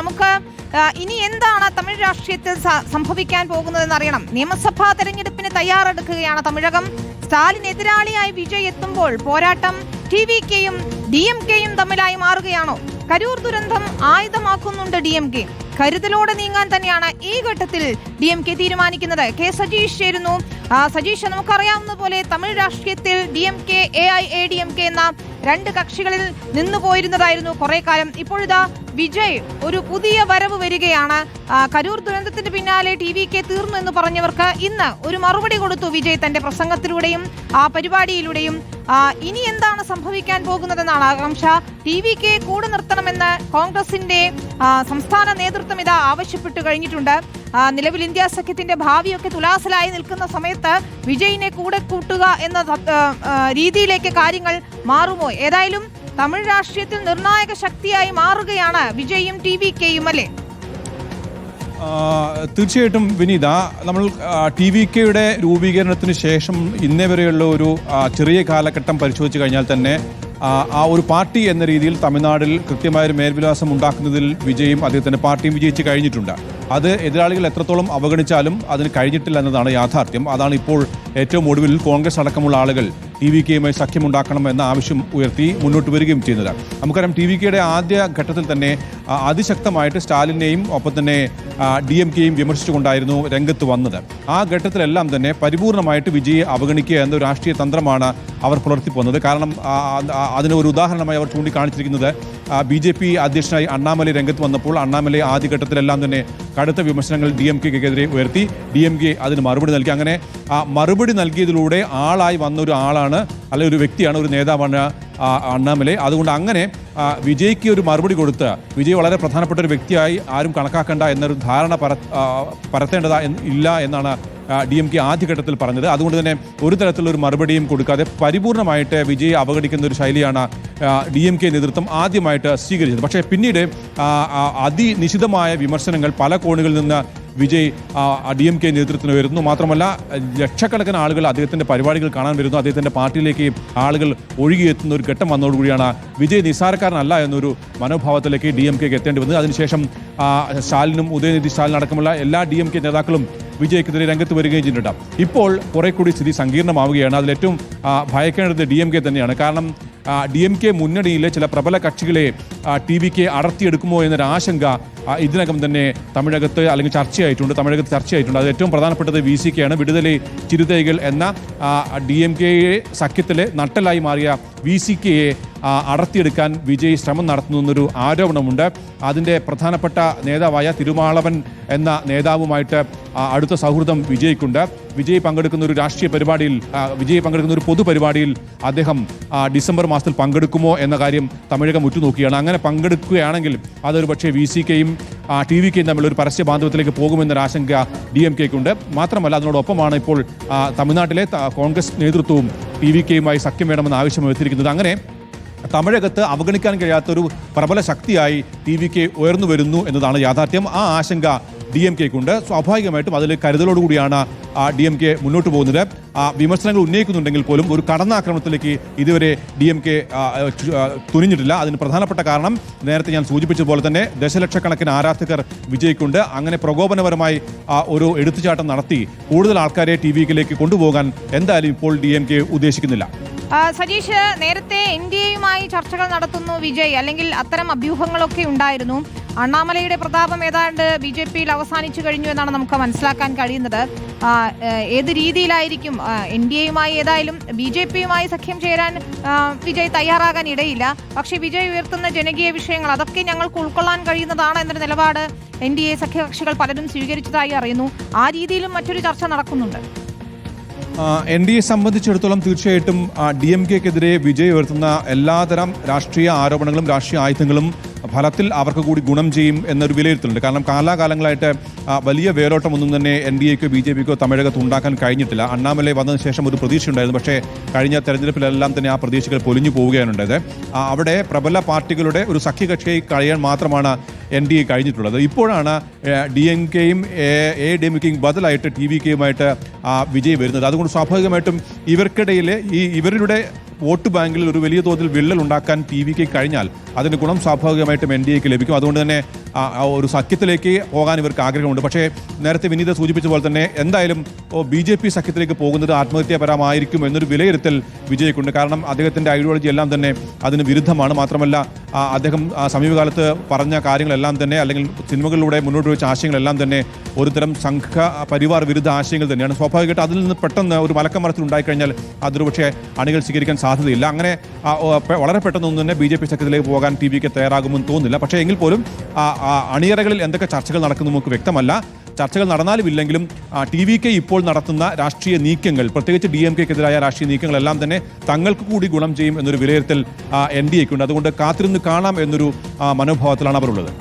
നമുക്ക് ഇനി എന്താണ് തമിഴ് രാഷ്ട്രീയത്തിൽ സംഭവിക്കാൻ പോകുന്നതെന്ന് അറിയണം. നിയമസഭാ തെരഞ്ഞെടുപ്പിന് തയ്യാറെടുക്കുകയാണ് തമിഴകം. സ്റ്റാലിൻ എതിരാളിയായി വിജയ് എത്തുമ്പോൾ പോരാട്ടം ടി വി കെയും ഡി എം കെയും തമ്മിലായി മാറുകയാണോ? കരൂർ ദുരന്തം ആയുധമാക്കുന്നുണ്ട് ഡി എം കെ. കരുതലോടെ നീങ്ങാൻ തന്നെയാണ് ഈ ഘട്ടത്തിൽ ഡി എം കെ തീരുമാനിക്കുന്നത്. കെ സജീഷ് ചേരുന്നു. സജീഷ് നമുക്കറിയാവുന്ന പോലെ തമിഴ് രാഷ്ട്രീയത്തിൽ D M K A I A D M K എന്ന രണ്ട് കക്ഷികളിൽ നിന്നു പോയിരുന്നതായിരുന്നു കുറെ കാലം. ഇപ്പോഴിതാ വിജയ് ഒരു പുതിയ വരവ് വരികയാണ്. കരൂർ ദുരന്തത്തിന് പിന്നാലെ ടി വി കെ തീർന്നു എന്ന് പറഞ്ഞവർക്ക് ഇന്ന് ഒരു മറുപടി കൊടുത്തു വിജയ് തന്റെ പ്രസംഗത്തിലൂടെയും ആ പരിപാടിയിലൂടെയും. ഇനി എന്താണ് സംഭവിക്കാൻ പോകുന്നതെന്നാണ് ആകാംക്ഷ. ടി വി കെ കൂടെ നിർത്തണമെന്ന് കോൺഗ്രസിന്റെ സംസ്ഥാന നേതൃത്വം ഇതാ ആവശ്യപ്പെട്ടു കഴിഞ്ഞിട്ടുണ്ട്. നിലവിൽ ഇന്ത്യ സഖ്യത്തിന്റെ ഭാവിയൊക്കെ തുലാസിലായി നിൽക്കുന്ന സമയത്ത് വിജയിനെ കൂടെ കൂട്ടുക എന്ന രീതിയിലേക്ക് കാര്യങ്ങൾ മാറുമോ? ഏതായാലും തമിഴ് രാഷ്ട്രീയത്തിൽ നിർണായക ശക്തിയായി മാറുകയാണ് വിജയും ടി വി കെയും അല്ലേ? തീർച്ചയായിട്ടും വിനീത നമ്മൾ ടി വി കെയുടെ രൂപീകരണത്തിന് ശേഷം ഇന്നേ വരെയുള്ള ഒരു ചെറിയ കാലഘട്ടം പരിശോധിച്ച് കഴിഞ്ഞാൽ തന്നെ ആ, ഒരു പാർട്ടി എന്ന രീതിയിൽ തമിഴ്നാടിൽ കൃത്യമായൊരു മേൽവിലാസം ഉണ്ടാക്കുന്നതിൽ വിജയും അദ്ദേഹത്തിന്റെ പാർട്ടിയും വിജയിച്ച് കഴിഞ്ഞിട്ടുണ്ട്. അത് എതിരാളികൾ എത്രത്തോളം അവഗണിച്ചാലും അതിന് കഴിഞ്ഞിട്ടില്ല എന്നതാണ് യാഥാർത്ഥ്യം. അതാണ് ഇപ്പോൾ ഏറ്റവും ഒടുവിൽ കോൺഗ്രസ് അടക്കമുള്ള ആളുകൾ ടി വി കെയുമായി സഖ്യമുണ്ടാക്കണം എന്ന ആവശ്യം ഉയർത്തി മുന്നോട്ട് വരികയും ചെയ്യുന്നത്. നമുക്കറിയാം ടി വി കെയുടെ ആദ്യ ഘട്ടത്തിൽ തന്നെ അതിശക്തമായിട്ട് സ്റ്റാലിനെയും ഒപ്പം തന്നെ ഡി എം കെയും വിമർശിച്ചുകൊണ്ടായിരുന്നു രംഗത്ത് വന്നത്. ആ ഘട്ടത്തിലെല്ലാം തന്നെ പരിപൂർണമായിട്ട് വിജയെ അവഗണിക്കുക എന്ന രാഷ്ട്രീയ തന്ത്രമാണ് അവർ പുലർത്തിപ്പോന്നത്. കാരണം അതിന് ഒരു ഉദാഹരണമായി അവർ ചൂണ്ടിക്കാണിച്ചിരിക്കുന്നത് ബി ജെ പി അധ്യക്ഷനായി അണ്ണാമലൈ രംഗത്ത് വന്നപ്പോൾ അണ്ണാമലൈ ആദ്യഘട്ടത്തിലെല്ലാം തന്നെ കടുത്ത വിമർശനങ്ങൾ ഡി എം കെക്കെതിരെ ഉയർത്തി. ഡി എം കെ അതിന് മറുപടി നൽകി. അങ്ങനെ ആ മറുപടി നൽകിയതിലൂടെ ആളായി വന്ന ഒരു ആളാണ് അല്ലെങ്കിൽ ഒരു വ്യക്തിയാണ് ഒരു നേതാവാണ് അണ്ണാമലൈ. അതുകൊണ്ട് അങ്ങനെ വിജയ്ക്ക് ഒരു മറുപടി കൊടുത്ത് വിജയ് വളരെ പ്രധാനപ്പെട്ട ഒരു വ്യക്തിയായി ആരും കണക്കാക്കേണ്ട എന്നൊരു ധാരണ പര പരത്തേണ്ടതാ ഇല്ല എന്നാണ് ഡി എം കെ ആദ്യഘട്ടത്തിൽ പറഞ്ഞത്. അതുകൊണ്ട് തന്നെ ഒരു തരത്തിലുള്ള ഒരു മറുപടിയും കൊടുക്കാതെ പരിപൂർണമായിട്ട് വിജയെ അവഗണിക്കുന്ന ഒരു ശൈലിയാണ് ഡി എം കെ നേതൃത്വം ആദ്യമായിട്ട് സ്വീകരിച്ചത്. പക്ഷേ പിന്നീട് അതിനിശിതമായ വിമർശനങ്ങൾ പല കോണുകളിൽ നിന്ന് വിജയ് ഡി എം കെ നേതൃത്വത്തിന് വരുന്നു. മാത്രമല്ല ലക്ഷക്കണക്കിന് ആളുകൾ അദ്ദേഹത്തിന്റെ പരിപാടികൾ കാണാൻ വരുന്നു. അദ്ദേഹത്തിന്റെ പാർട്ടിയിലേക്ക് ആളുകൾ ഒഴുകിയെത്തുന്ന ഒരു ഘട്ടം വന്നതോടുകൂടിയാണ് വിജയ് നിസ്സാരക്കാരനല്ല എന്നൊരു മനോഭാവത്തിലേക്ക് ഡി എം കെക്ക് എത്തേണ്ടി വന്നത്. അതിനുശേഷം സ്റ്റാലിനും ഉദയനിധി സ്റ്റാലിൻ അടക്കമുള്ള എല്ലാ ഡി എം കെ നേതാക്കളും വിജയ്ക്കെതിരെ രംഗത്ത് വരികയും ചെയ്തിട്ടുണ്ട്. ഇപ്പോൾ കുറെ കൂടി സ്ഥിതി സങ്കീർണമാവുകയാണ്. അതിൽ ഏറ്റവും ഭയക്കേണ്ടത് ഡി എം കെ തന്നെയാണ്. കാരണം ഡി എം കെ മുന്നണിയിലെ ചില പ്രബല കക്ഷികളെ ടി വി കെ അടർത്തിയെടുക്കുമോ എന്നൊരു ആശങ്ക ഇതിനകം തന്നെ തമിഴകത്ത് അല്ലെങ്കിൽ ചർച്ചയായിട്ടുണ്ട് തമിഴകത്ത് ചർച്ചയായിട്ടുണ്ട്. അത് ഏറ്റവും പ്രധാനപ്പെട്ടത് വി സി കെയാണ് വിടുതലി ചിരുതൈകൾ എന്ന ഡി എം കെ സഖ്യത്തിലെ നട്ടലായി മാറിയ വി സി കെയെ അടർത്തിയെടുക്കാൻ വിജയ് ശ്രമം നടത്തുന്നു എന്നൊരു ആരോപണമുണ്ട്. അതിന്റെ പ്രധാനപ്പെട്ട നേതാവായ തിരുമാളവൻ എന്ന നേതാവുമായിട്ട് അടുത്ത സൗഹൃദം വിജയ്ക്കുണ്ട്. വിജയ് പങ്കെടുക്കുന്ന ഒരു രാഷ്ട്രീയ പരിപാടിയിൽ വിജയ് പങ്കെടുക്കുന്ന ഒരു പൊതുപരിപാടിയിൽ അദ്ദേഹം ഡിസംബർ മാസത്തിൽ പങ്കെടുക്കുമോ എന്ന കാര്യം തമിഴകം ഉറ്റുനോക്കുകയാണ്. അങ്ങനെ പങ്കെടുക്കുകയാണെങ്കിൽ അതൊരു പക്ഷേ വി സി കെയും ടി വി കെയും തമ്മിൽ ഒരു പരസ്യ ബാന്ധവത്തിലേക്ക് പോകുമെന്നൊരു ആശങ്ക ഡി എം കെക്കുണ്ട് മാത്രമല്ല അതിനോടൊപ്പമാണ് ഇപ്പോൾ തമിഴ്നാട്ടിലെ കോൺഗ്രസ് നേതൃത്വവും ടി വി കെയുമായി സഖ്യം വേണമെന്ന് ആവശ്യം വെച്ചിരിക്കുന്നത് അങ്ങനെ തമിഴകത്ത് അവഗണിക്കാൻ കഴിയാത്തൊരു പ്രബല ശക്തിയായി ടി വി കെ ഉയർന്നു വരുന്നു എന്നതാണ് യാഥാർത്ഥ്യം. ആ ആശങ്ക ഡി എം കെക്കുണ്ട്. സ്വാഭാവികമായിട്ടും അതിൽ കരുതലോടുകൂടിയാണ് ഡി എം കെ മുന്നോട്ട് പോകുന്നത്. വിമർശനങ്ങൾ ഉന്നയിക്കുന്നുണ്ടെങ്കിൽ പോലും ഒരു കടന്നാക്രമണത്തിലേക്ക് ഇതുവരെ ഡി എം കെ തുനിഞ്ഞിട്ടില്ല. അതിന് പ്രധാനപ്പെട്ട കാരണം നേരത്തെ ഞാൻ സൂചിപ്പിച്ചതുപോലെ തന്നെ ദശലക്ഷക്കണക്കിന് ആരാധകർ വിജയിക്കുണ്ട് അങ്ങനെ പ്രകോപനപരമായി ഒരു എടുത്തുചാട്ടം നടത്തി കൂടുതൽ ആൾക്കാരെ ടി വിയിലേക്ക് കൊണ്ടുപോകാൻ എന്തായാലും ഇപ്പോൾ ഡി എം കെ ഉദ്ദേശിക്കുന്നില്ല. സജീഷ് നേരത്തെ എൻ ഡി എയുമായി ചർച്ചകൾ നടത്തുന്നു വിജയ്. അല്ലെങ്കിൽ അത്തരം അഭ്യൂഹങ്ങളൊക്കെ ഉണ്ടായിരുന്നു. അണ്ണാമലയുടെ പ്രതാപം ഏതാണ്ട് ബി ജെ പിയിൽ അവസാനിച്ചു കഴിഞ്ഞു എന്നാണ് നമുക്ക് മനസ്സിലാക്കാൻ കഴിയുന്നത്. ഏത് രീതിയിലായിരിക്കും എൻ ഡി എയുമായി ഏതായാലും ബി ജെ പിയുമായി സഖ്യം ചേരാൻ വിജയ് തയ്യാറാകാൻ ഇടയില്ല. പക്ഷേ വിജയ് ഉയർത്തുന്ന ജനകീയ വിഷയങ്ങൾ അതൊക്കെ ഞങ്ങൾക്ക് ഉൾക്കൊള്ളാൻ കഴിയുന്നതാണ് എന്നൊരു നിലപാട് എൻ ഡി എ സഖ്യകക്ഷികൾ പലരും സ്വീകരിച്ചതായി അറിയുന്നു. ആ രീതിയിലും മറ്റൊരു ചർച്ച നടക്കുന്നുണ്ട്. എൻ ഡി എ സംബന്ധിച്ചിടത്തോളം തീർച്ചയായിട്ടും ഡി എം കെക്കെതിരെ വിജയ് ഉയർത്തുന്ന എല്ലാതരം രാഷ്ട്രീയ ആരോപണങ്ങളും രാഷ്ട്രീയ ആയുധങ്ങളും ഫലത്തിൽ അവർക്ക് കൂടി ഗുണം ചെയ്യും എന്നൊരു വിലയിരുത്തലുണ്ട്. കാരണം കാലാകാലങ്ങളായിട്ട് വലിയ വേരോട്ടമൊന്നും തന്നെ എൻ ഡി എക്കോ ബി ജെ പിക്കോ തമിഴകത്ത് ഉണ്ടാക്കാൻ കഴിഞ്ഞിട്ടില്ല. അണ്ണാമലൈ വന്നതിന് ശേഷം ഒരു പ്രതീക്ഷയുണ്ടായിരുന്നു പക്ഷേ കഴിഞ്ഞ തെരഞ്ഞെടുപ്പിലെല്ലാം തന്നെ ആ പ്രതീക്ഷകൾ പൊലിഞ്ഞു പോവുകയാണ് ഉണ്ടായത്. അവിടെ പ്രബല പാർട്ടികളുടെ ഒരു സഖ്യകക്ഷിയായി കഴിയാൻ മാത്രമാണ് എൻ ഡി എ കഴിഞ്ഞിട്ടുള്ളത്. ഇപ്പോഴാണ് ഡി എം കെയും എ ഡി എം കെയും ബദലായിട്ട് ടി വി കെയുമായിട്ട് ആ വിജയം വരുന്നത്. അതുകൊണ്ട് സ്വാഭാവികമായിട്ടും ഇവർക്കിടയിൽ ഈ ഇവരുടെ വോട്ട് ബാങ്കിൽ ഒരു വലിയ തോതിൽ വിള്ളൽ ഉണ്ടാക്കാൻ ടി കെ കഴിഞ്ഞാൽ അതിന് ഗുണം സ്വാഭാവികമായിട്ടും എൻ ഡി എക്ക് ലഭിക്കും. അതുകൊണ്ട് തന്നെ ഒരു സഖ്യത്തിലേക്ക് പോകാൻ ഇവർക്ക് ആഗ്രഹമുണ്ട്. പക്ഷേ നേരത്തെ വിനീത സൂചിപ്പിച്ച പോലെ തന്നെ എന്തായാലും ബി ജെ പി സഖ്യത്തിലേക്ക് പോകുന്നത് ആത്മഹത്യാപരമായിരിക്കും എന്നൊരു വിലയിരുത്തൽ വിജയ്ക്കുണ്ട്. കാരണം അദ്ദേഹത്തിന്റെ ഐഡിയോളജി എല്ലാം തന്നെ അതിന് വിരുദ്ധമാണ്. മാത്രമല്ല അദ്ദേഹം സമീപകാലത്ത് പറഞ്ഞ കാര്യങ്ങളെല്ലാം തന്നെ അല്ലെങ്കിൽ സിനിമകളിലൂടെ മുന്നോട്ട് വെച്ച ആശയങ്ങളെല്ലാം തന്നെ ഒരുതരം സംഘ പരിവാർ വിരുദ്ധ ആശയങ്ങൾ തന്നെയാണ്. സ്വാഭാവികമായിട്ട് അതിൽ നിന്ന് പെട്ടെന്ന് ഒരു മലക്കം മലക്കമരത്തിൽ ഉണ്ടായിക്കഴിഞ്ഞാൽ അതൊരു പക്ഷേ അണികൾ സ്വീകരിക്കാൻ സാധ്യതയില്ല. അങ്ങനെ വളരെ പെട്ടെന്നൊന്നും തന്നെ ബി ജെ പി സഖ്യത്തിലേക്ക് പോകാൻ ടി വിക്ക് തയ്യാറാകുമെന്ന് തോന്നുന്നില്ല. പക്ഷേ എങ്കിൽ പോലും അണിയറകളിൽ എന്തൊക്കെ ചർച്ചകൾ നടക്കുന്നു നമുക്ക് വ്യക്തമല്ല. ചർച്ചകൾ നടന്നാലും ഇല്ലെങ്കിലും ടി വി കെ ഇപ്പോൾ നടത്തുന്ന രാഷ്ട്രീയ നീക്കങ്ങൾ പ്രത്യേകിച്ച് ഡി എം കെക്കെതിരായ രാഷ്ട്രീയ നീക്കങ്ങളെല്ലാം തന്നെ തങ്ങൾക്ക് കൂടി ഗുണം ചെയ്യും എന്നൊരു വിലയിരുത്തൽ എൻ ഡി എക്കുണ്ട് അതുകൊണ്ട് കാത്തിരുന്ന് കാണാം എന്നൊരു മനോഭാവത്തിലാണ് അവർ ഉള്ളത്.